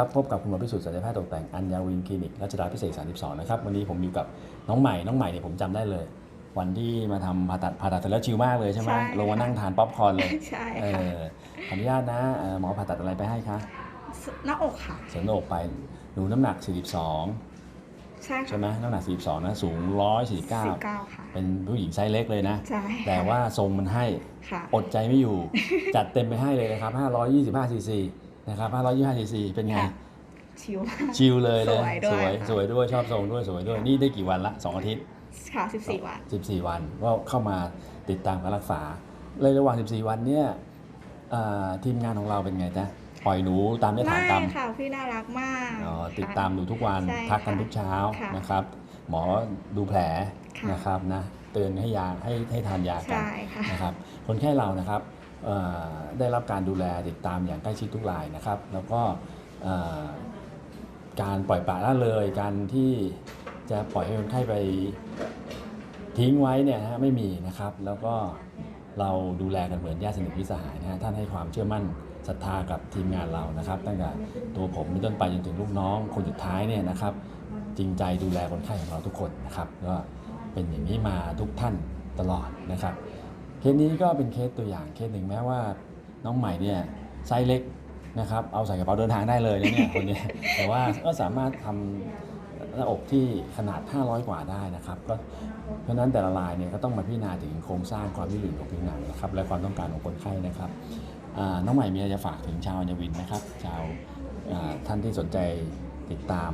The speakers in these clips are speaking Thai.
ครับพบกับคุณหมอพิสุทธิ์ศัลยแพทย์ตกแต่งอัญญาวินคลินิกรัชดาพิเศษ32นะครับวันนี้ผมอยู่กับน้องใหม่น้องใหม่เนี่ยผมจำได้เลย วันที่มาทำผ่าตัดผ่าตัดเสร็จแล้วชิลมากเลยใช่ไหมใช่ลงมาค่ะนั่งทานป๊อปคอร์นเลยใช่เอค่ะ อขออนุญาตนะเอ่อหมอผ่าตัดอะไรไปให้คะหน้าอกค่ะ เสริมหน้าอกไปหนูน้ำหนัก 42 ใช่ใช่ไหมน้ำหนัก 42 นะ สูงสี่149 เก้าค่ะเป็นผู้หญิงไซส์เล็กเลยนะ ใช่ค่ะแต่ว่าทรงมันให้ค่ะ อดใจไม่อยู่ จัดเต็มไปให้เลยนะครับ525ซีซี นะครับ525ซีซีเป็นไง ค่ะ ชิวมาก ชิลเลยเลยสวยด้วยสวยค่ะสวยด้วยชอบทรงด้วยสวยด้วยนี่ได้กี่วันละ 2 อาทิตย์ ค่ะสิบสี่วัน 14 วันก็เข้ามาติดตามการรักษาเลยระหว่าง 14 วันเนี่ยเอ่อทีมงานของเราเป็นไงจ๊ะปล่อยหนูตามยถากรรมไม่ค่ะ พี่น่ารักมากอ๋อค่ะติดตามหนูทุกวันใช่ทักกันค่ะ ทุกเช้าค่ะนะครับ หมอดูแผลค่ะ นะครับนะเตือนให้ยาให้ให้ทานยากัน ใช่ค่ะ นะครับคนไข้เรานะครับเอ่อ ได้รับการดูแลติดตามอย่างใกล้ชิดทุกรายนะครับ แล้วก็การปล่อยปละละเลย การที่จะปล่อยให้คนไข้ไปทิ้งไว้เนี่ยนะฮะไม่มีนะครับ แล้วก็เราดูแลกันเหมือนญาติสนิทมิสหายนะฮะท่านให้ความเชื่อมั่นศรัทธากับทีมงานเรานะครับ ตั้งแต่ตัวผมเป็นต้นไปจนถึงลูกน้องคนสุดท้ายเนี่ยนะครับ จริงใจดูแลคนไข้ของเราทุกคนนะครับก็เป็นอย่างนี้มาทุกท่านตลอดนะครับ เคสนี้ก็เป็นเคสตัวอย่างเคสหนึ่งแม้ว่าน้องใหม่เนี่ยไซส์เล็กนะครับเอาใส่กระเป๋าเดินทางได้เลยนะเนี่ยคนเนี้ยแต่ว่าก็สามารถทำหน้าอกที่ขนาด 500 กว่าได้นะครับก็เพราะฉะนั้นแต่ละรายเนี่ยก็ต้องมาพิจารณาถึงโครงสร้างความยืดหยุ่นของผิวหนังนะครับและความต้องการของคนไข้นะครับอ่าน้องใหม่มีอะไรจะฝากถึงชาวอัญญวินนะครับชาวอ่าท่านที่สนใจติดตาม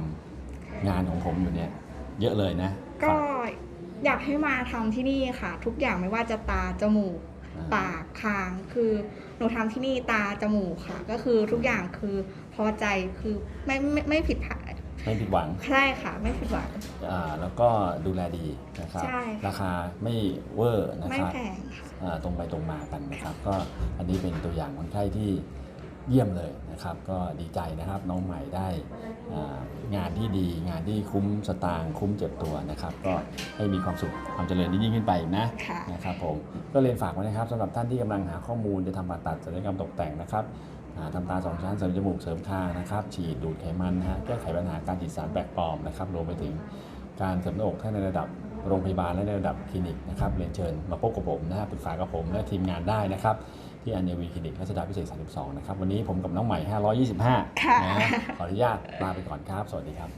งานของผมอยู่เนี่ยเยอะเลยนะก็ฝาก อยากให้มาทำที่นี่ค่ะ ทุกอย่างไม่ว่าจะตาจมูกอ่าปากคางคือหนูทำที่นี่ตาจมูกค่ะ ก็คือทุกอย่างคือพอใจคือไม่ไม่ไม่ผิดพลาดไม่ผิดหวังใช่ค่ะ ไม่ผิดหวังอ่าแล้วก็ดูแลดีนะครับใช่ค่ะราคาไม่เวอร์นะไม่ครับแพงค่ะอ่าตรงไปตรงมากันนะครับ ก็อันนี้เป็นตัวอย่างคนไข้ที่ เยี่ยมเลยนะครับ ก็ดีใจนะครับน้องใหม่ได้อ่างานที่ดีงานที่คุ้มสตางค์คุ้มเจ็บตัวนะครับ ก็ให้มีความสุขความเจริญยิ่งขึ้นไปอีกนะค่ะนะครับผมก็เรียนฝากไว้นะครับสำหรับท่านที่กำลังหาข้อมูลจะทำผ่าตัดศัลยกรรมตกแต่งนะครับอ่าทำตาสองชั้นเสริมจมูกเสริมคางนะครับฉีดดูดไขมันนะฮะแก้ไขปัญหาการติดสารแปลกปลอมนะครับรวมไปถึงการเสริมหน้าอกทั้งในระดับโรงพยาบาลและในระดับคลินิกนะครับเรียนเชิญมาพบกับผมนะฮะปรึกษากับผมและทีมงานได้นะครับ ที่อัญญวีคลินิกรัชดาพิเศษ 32 นะครับ วันนี้ผมกับน้องใหม่ 525ค่ะนะฮะขออนุญาตลาไปก่อนครับ สวัสดีครับ